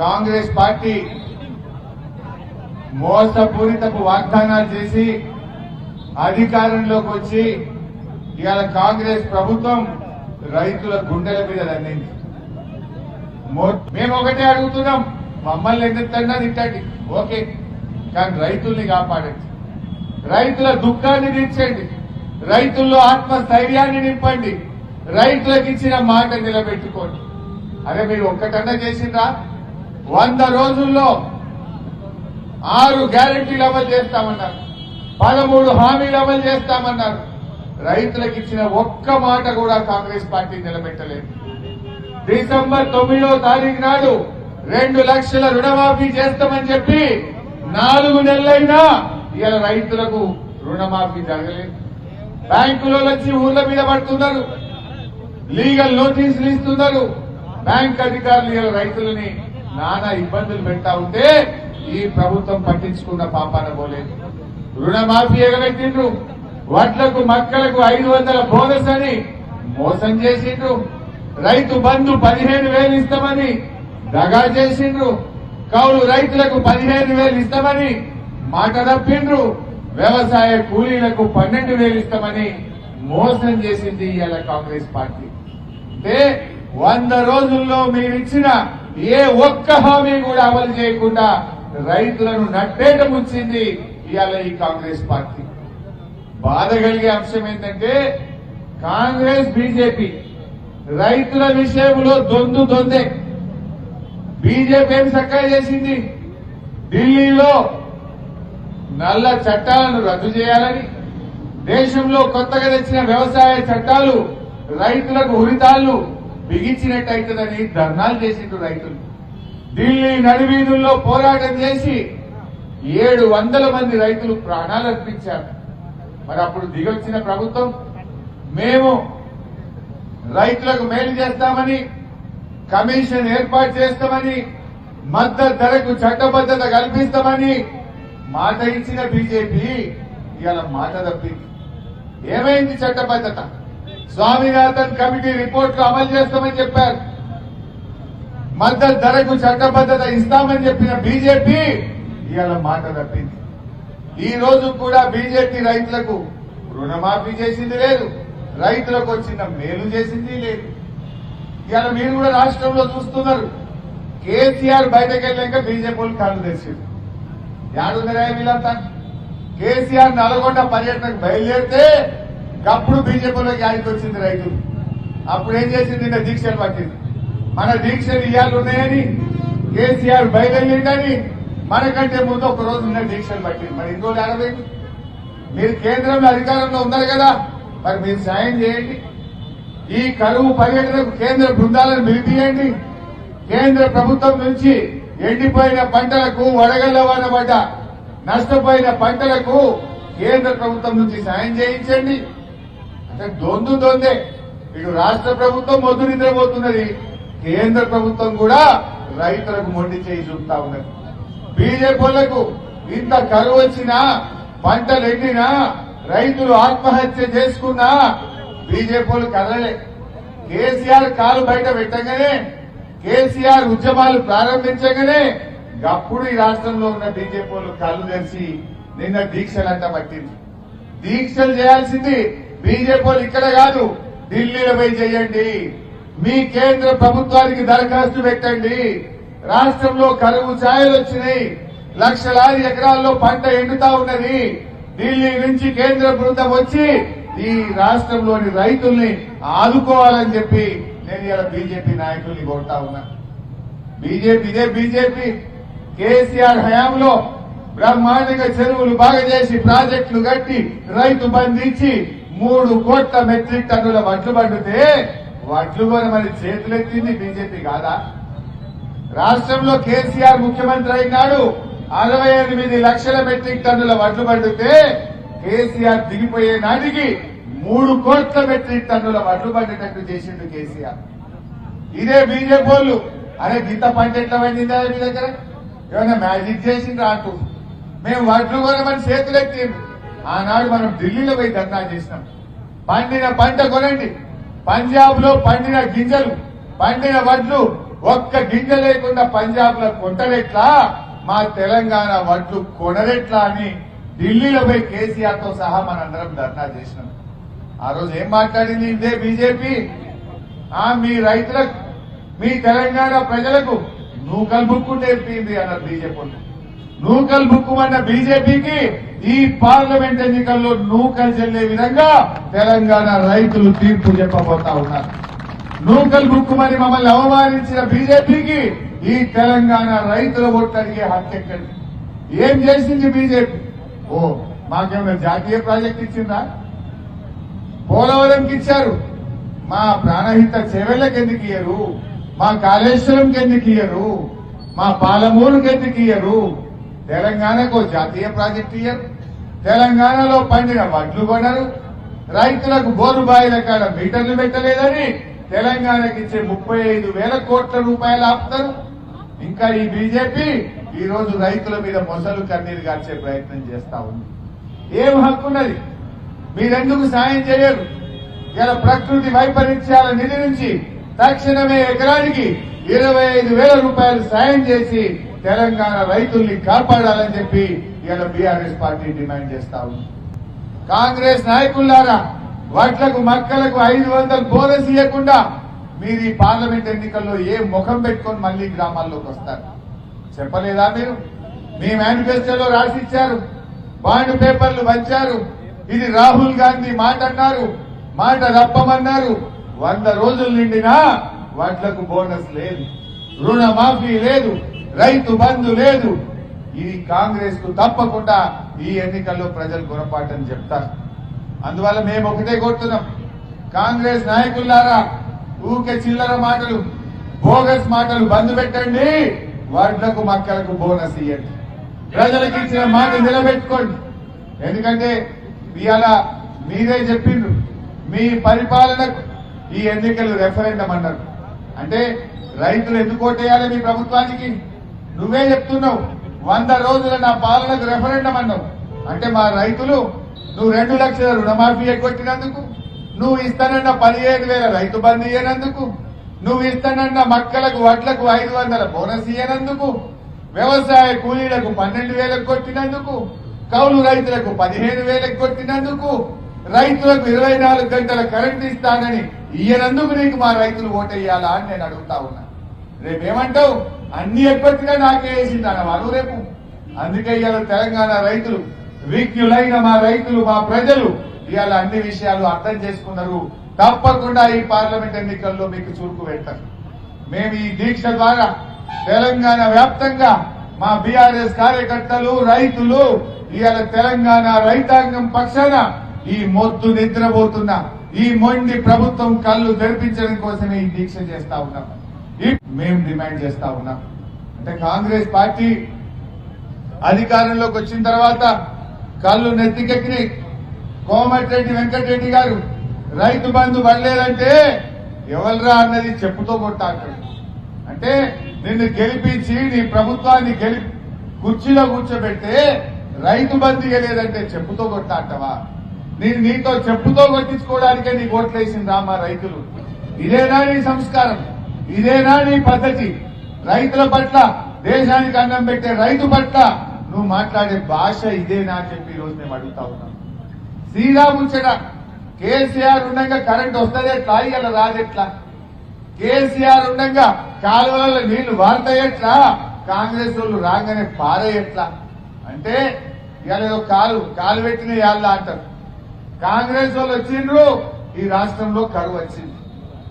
Congress party మోసపూరితపు వాగ్దానాలు చేసి అధికారంలోకి వచ్చి ఇవాళ కాంగ్రెస్ ప్రభుత్వం రైతుల గుండెల మీద దండింది. మేము ఒకటే అడుగుతున్నాం మమ్మల్ని ఎందుకు తిట్టండి? ఓకే కానీ రైతుల్ని కాపాడండి. రైతుల దుఃఖాన్ని తీర్చండి. రైతుల్లో ఆత్మస్థైర్యాన్ని నింపండి. రైతులకు ఇచ్చిన మాట నిలబెట్టుకోండి. అరే మీరు ఒక్కటన్నా చేసిండ్రా? వంద రోజుల్లో ఆరు గ్యారెంటీలు అమలు చేస్తామన్నారు. పదమూడు హామీలు అమలు చేస్తామన్నారు. రైతులకు ఇచ్చిన ఒక్క మాట కూడా కాంగ్రెస్ పార్టీ నిలబెట్టలేదు. డిసెంబర్ తొమ్మిదో తారీఖు నాడు రెండు లక్షల రుణమాఫీ చేస్తామని చెప్పి నాలుగు నెలలైనా ఇవాళ రైతులకు రుణమాఫీ జరగలేదు. బ్యాంకులో వచ్చి ఊర్ల మీద పడుతున్నారు. లీగల్ నోటీసులు ఇస్తున్నారు. బ్యాంక్ అధికారులు ఇలా రైతులని నానా ఇబ్బందులు పెడతా ఉంటే ఈ ప్రభుత్వం పట్టించుకున్న పాపాన పోలేదు. రుణమాఫీ ఎగబెట్టిండ్రు. వడ్లకు మక్కలకు ఐదు వందల బోనస్ అని మోసం చేసిండ్రు. రైతు బంధు పదిహేను వేలు ఇస్తామని దగా చేసిండ్రు. కౌలు రైతులకు పదిహేను వేలు ఇస్తామని మాట తప్పిండ్రు. వ్యవసాయ కూలీలకు పన్నెండు వేలు ఇస్తామని మోసం చేసింది ఇవాళ కాంగ్రెస్ పార్టీ. అంటే వంద రోజుల్లో మీరు ఇచ్చిన ఏ ఒక్క హామీ కూడా అమలు చేయకుండా రైతులను నట్టేట ముంచింది ఇవాళ ఈ కాంగ్రెస్ పార్టీ. బాధ కలిగే అంశం ఏంటంటే కాంగ్రెస్ బీజేపీ రైతుల విషయంలో దొందు దొందే. బీజేపీ ఏం చక్కగా చేసింది? ఢిల్లీలో నల్ల చట్టాలను రద్దు చేయాలని దేశంలో కొత్తగా తెచ్చిన వ్యవసాయ చట్టాలు రైతులకు ఉరితాళ్ళు బిగించినట్టయితుందని ధర్నాలు చేసిండ్రు రైతులు. ఢిల్లీ నడివీధుల్లో పోరాటం చేసి ఏడు వందల మంది రైతులు ప్రాణాలు అర్పించారు. మరి అప్పుడు దిగొచ్చిన ప్రభుత్వం మేము రైతులకు మేలు చేస్తామని కమిషన్ ఏర్పాటు చేస్తామని మద్దతు ధరకు చట్టబద్ధత కల్పిస్తామని మాట ఇచ్చిన బీజేపీ ఇవాళ మాట తప్పింది. ఏమైంది చట్టబద్ధత? స్వామినాథన్ కమిటీ రిపోర్ట్లు అమలు చేస్తామని చెప్పారు. మద్దతు ధరకు చట్టబద్ధత ఇస్తామని చెప్పిన బీజేపీ ఇవాళ మాట తప్పింది. ఈ రోజు కూడా బీజేపీ రైతులకు రుణమాఫీ చేసింది లేదు. రైతులకు వచ్చిన మేలు చేసింది లేదు. ఇవాళ మీరు కూడా రాష్ట్రంలో చూస్తున్నారు. కేసీఆర్ బయటకు వెళ్ళాక బీజేపీ వాళ్ళు కాళ్ళు తెచ్చారు యాడున్నారా వీళ్ళంతా. కేసీఆర్ నల్గొండ పర్యటనకు బయలుదేరితే అప్పుడు బీజేపీలో యాడికి వచ్చింది రైతు అప్పుడు ఏం చేసింది? నిన్న దీక్షలు పట్టింది. మన దీక్షలు ఇవాళ ఉన్నాయని కేసీఆర్ బయలుదేరిందని మనకంటే ముందు ఒక రోజు నిన్న దీక్షలు పట్టింది. మరి ఇంకో ఆడలేదు మీరు కేంద్రంలో అధికారంలో ఉన్నారు కదా మరి మీరు సాయం చేయండి. ఈ కరువు పర్యటనకు కేంద్ర బృందాలను పిలిపియండి. కేంద్ర ప్రభుత్వం నుంచి ఎండిపోయిన పంటలకు వడగళ్ళ పడ్డ నష్టపోయిన పంటలకు కేంద్ర ప్రభుత్వం నుంచి సాయం చేయించండి. అంటే దొందు దొందే. ఇటు రాష్ట్ర ప్రభుత్వం మొద్దు నిద్రపోతున్నది. కేంద్ర ప్రభుత్వం కూడా రైతులకు మొండి చేయి చూపుతా ఉన్నది. బీజేపీలకు ఇంత కరువు వచ్చినా పంటలు ఎండినా రైతులు ఆత్మహత్య చేసుకున్నా బీజేపీలు కదలలే. కేసీఆర్ కాలు బయట పెట్టగానే కేసీఆర్ ఉద్యమాలు ప్రారంభించగానే అప్పుడు ఈ రాష్ట్రంలో ఉన్న బీజేపీలు కళ్ళు తెరిచి నిన్న దీక్షలంట పట్టింది. దీక్షలు చేయాల్సింది బీజేపీ ఇక్కడ కాదు ఢిల్లీలో పోయి చేయండి. మీ కేంద్ర ప్రభుత్వానికి దరఖాస్తు పెట్టండి. రాష్ట్రంలో కరువు ఛాయలు వచ్చినాయి. లక్షలాది ఎకరాల్లో పంట ఎండుతా ఉన్నది. ఢిల్లీ నుంచి కేంద్ర బృందం వచ్చి ఈ రాష్ట్రంలోని రైతుల్ని ఆదుకోవాలని చెప్పి నేను ఇలా బీజేపీ నాయకుల్ని కోరుతా ఉన్నా. బీజేపీ ఇదే బీజేపీ. కేసీఆర్ హయాంలో బ్రహ్మాండంగా చెరువులు బాగా చేసి ప్రాజెక్టులు కట్టి రైతు బంధించి మూడు కోట్ల మెట్రిక్ టన్నుల వడ్లు పండితే వడ్లు కొని మరి చేతులెత్తింది బీజేపీ కాదా? రాష్ట్రంలో కేసీఆర్ ముఖ్యమంత్రి అయినాడు. అరవై ఎనిమిది లక్షల మెట్రిక్ టన్నుల వడ్లు పండితే కేసీఆర్ దిగిపోయే నాటికి మూడు కోట్ల మెట్రిక్ టన్నుల వడ్లు పండేటట్టు చేసిండు కేసీఆర్. ఇదే బీజేపీ వాళ్ళు. అరే గీత పంట ఎట్లా పండిందా మీ దగ్గర? ఏమైనా మ్యాజిక్ చేసిండ్రా అంటూ. మేము వడ్లు కొనమని చేతులు ఎత్తిండ్రు ఆనాడు మనం ఢిల్లీలో పోయి ధర్నా చేసినాం. పండిన పంట కొనండి. పంజాబ్లో పండిన గింజలు పండిన వడ్లు ఒక్క గింజ లేకుండా పంజాబ్లో కొంటరెట్లా? మా తెలంగాణ వడ్లు కొనరెట్లా అని ఢిల్లీలో పోయి కేసీఆర్తో సహా మనందరం ధర్నా చేసినాం. ఆ రోజు ఏం మాట్లాడింది ఇదే బీజేపీ? ఆ మీ రైతులకు మీ తెలంగాణ ప్రజలకు నూకలు బుక్కు నేర్పింది అన్నారు బీజేపీ నూకలు బుక్కుమన్న బీజేపీకి ఈ పార్లమెంట్ ఎన్నికల్లో నూకలు చెల్లే విధంగా తెలంగాణ రైతులు తీర్పు చెప్పబోతా ఉన్నారు. నూకలు బుక్కుమని మమ్మల్ని అవమానించిన బీజేపీకి ఈ తెలంగాణ రైతుల ఓట్లు అడిగే హక్కు ఎక్కడి? ఏం చేసింది బీజేపీ? ఓ మాకేమైనా జాతీయ ప్రాజెక్ట్ ఇచ్చిందా? పోలవరంకి ఇచ్చారు. మా ప్రాణహిత చెవెళ్ళకి ఎందుకు ఇయ్యరు? మా కాళేశ్వరంకి ఎందుకు ఇయ్యరు? మా పాలమూరుకి ఎందుకు ఇయ్యరు? తెలంగాణకు జాతీయ ప్రాజెక్టు ఇయ్యరు. తెలంగాణలో పండిన వడ్లు కొనరు. రైతులకు బోరు బాయిల కాడ మీటర్లు పెట్టలేదని తెలంగాణకి ఇచ్చే ముప్పై ఐదు వేల కోట్ల రూపాయలు ఆపుతారు. ఇంకా ఈ బీజేపీ ఈ రోజు రైతుల మీద మొసలు కన్నీరు గార్చే ప్రయత్నం చేస్తా ఉంది. ఏం హక్కున్నది మీరెందుకు సాయం చేయరు? ఇలా ప్రకృతి వైపరీత్యాల నిధి నుంచి తక్షణమే ఎకరానికి ఇరవై ఐదు వేల రూపాయలు సాయం చేసి తెలంగాణ రైతుల్ని కాపాడాలని చెప్పి ఇవాళ బీఆర్ఎస్ పార్టీ డిమాండ్ చేస్తా ఉంది. కాంగ్రెస్ నాయకులారా వాట్లకు మక్కలకు ఐదు వందలు బోనస్ ఇవ్వకుండా మీరు ఈ పార్లమెంట్ ఎన్నికల్లో ఏ ముఖం పెట్టుకొని మళ్ళీ గ్రామాల్లోకి వస్తారు? చెప్పలేదా మీరు? మీ మేనిఫెస్టోలో రాసిచ్చారు బాండ్ పేపర్లు వచ్చారు ఇది రాహుల్ గాంధీ మాట అన్నారు మాట రప్పమన్నారు వంద రోజులు నిండినా వాట్లకు బోనస్ లేదు రుణమాఫీ లేదు రైతు బంధు లేదు. ఇది కాంగ్రెస్కు తప్పకుండా ఈ ఎన్నికల్లో ప్రజలు గుణపాఠం చెప్తారు. అందువల్ల మేము ఒకటే కోరుతున్నాం. కాంగ్రెస్ నాయకులారా ఊకే చిల్లర మాటలు బోగస్ మాటలు బంద్ పెట్టండి. వడ్లకు మక్కలకు బోనస్ ఇవ్వండి ప్రజలకు ఇచ్చిన మాట నిలబెట్టుకోండి. ఎందుకంటే ఇవాళ మీరే చెప్పిండ్రు. మీ పరిపాలనకు ఈ ఎన్నికలు రెఫరెండం అన్నారు. అంటే రైతులు ఎందుకు ఓటేయాలి మీ ప్రభుత్వానికి? నువ్వే చెప్తున్నావు. వంద రోజుల నా పాలనకు రెఫరెండం అన్నావు. అంటే మా రైతులు నువ్వు రెండు లక్షల రుణమాఫీ ఎగ్గొట్టినందుకు నువ్వు ఇస్తానన్న పదిహేను వేల రైతు బంధు ఇయ్యనందుకు నువ్వు ఇస్తానన్న మక్కలకు వడ్లకు ఐదు వందల బోనస్ ఇయ్యనందుకు వ్యవసాయ కూలీలకు పన్నెండు వేలకు కొట్టినందుకు కౌలు రైతులకు పదిహేను వేలకు కొట్టినందుకు రైతులకు ఇరవై నాలుగు గంటల కరెంట్ ఇస్తానని ఇయ్యనందుకు నీకు మా రైతులు ఓటేయాలా అని నేను అడుగుతా ఉన్నా. రేపేమంటావు? అన్ని ఎప్పటిగా నాకే వేసింది అన్నవారు రేపు అందుకే ఇవాళ తెలంగాణ రైతులు విజ్ఞులైన మా రైతులు మా ప్రజలు ఇవాళ అన్ని విషయాలు అర్థం చేసుకున్నారు. తప్పకుండా ఈ పార్లమెంట్ ఎన్నికల్లో మీకు చురుకు పెట్టారు మేము ఈ దీక్ష ద్వారా తెలంగాణ వ్యాప్తంగా మా బీఆర్ఎస్ కార్యకర్తలు రైతులు ఇవాళ తెలంగాణ రైతాంగం పక్షాన ఈ మొద్దు నిద్రపోతున్న ఈ మొండి ప్రభుత్వం కళ్ళు తెరిపించడం కోసమే ఈ దీక్ష చేస్తా ఉన్నాం. మేము డిమాండ్ చేస్తా ఉన్నాం. అంటే కాంగ్రెస్ పార్టీ అధికారంలోకి వచ్చిన తర్వాత కళ్ళు నెత్తికెక్కినాయి కోమటిరెడ్డి వెంకటరెడ్డి గారు రైతు బంధు పడలేదంటే ఎవరురా అన్నది చెప్పుతో కొట్టాడు అంటే నిన్ను గెలిపించి నీ ప్రభుత్వాన్ని గెలి కుర్చీలో కూర్చోబెడితే రైతు బంధు ఇవ్వలేదంటే చెప్పుతో కొట్టాటవా నేను నీతో చెప్పుతో కొట్టించుకోవడానికే నీ ఓట్లేసింది రామా రైతులు. ఇదేనా నీ సంస్కారం? ఇదేనా నీ పద్ధతి. రైతుల పట్ల దేశానికి అన్నం పెట్టే రైతు పట్ల నువ్వు మాట్లాడే భాష ఇదేనా చెప్పి ఈ రోజు మేము అడుగుతా ఉన్నాం. శ్రీరాముచ్చట కేసీఆర్ ఉండగా కరెంట్ వస్తుంది ఎట్లా? ఇలా రాదెట్లా కేసీఆర్ ఉండగా కాలువల నీళ్ళు వాడతాయట్లా కాంగ్రెస్ వాళ్ళు రాగానే పారేయట్లా అంటే ఇవాళ కాలు కాలు పెట్టిన యాళ్ళ అంటారు. కాంగ్రెస్ వాళ్ళు వచ్చిండ్రు ఈ రాష్ట్రంలో కరువు వచ్చింది.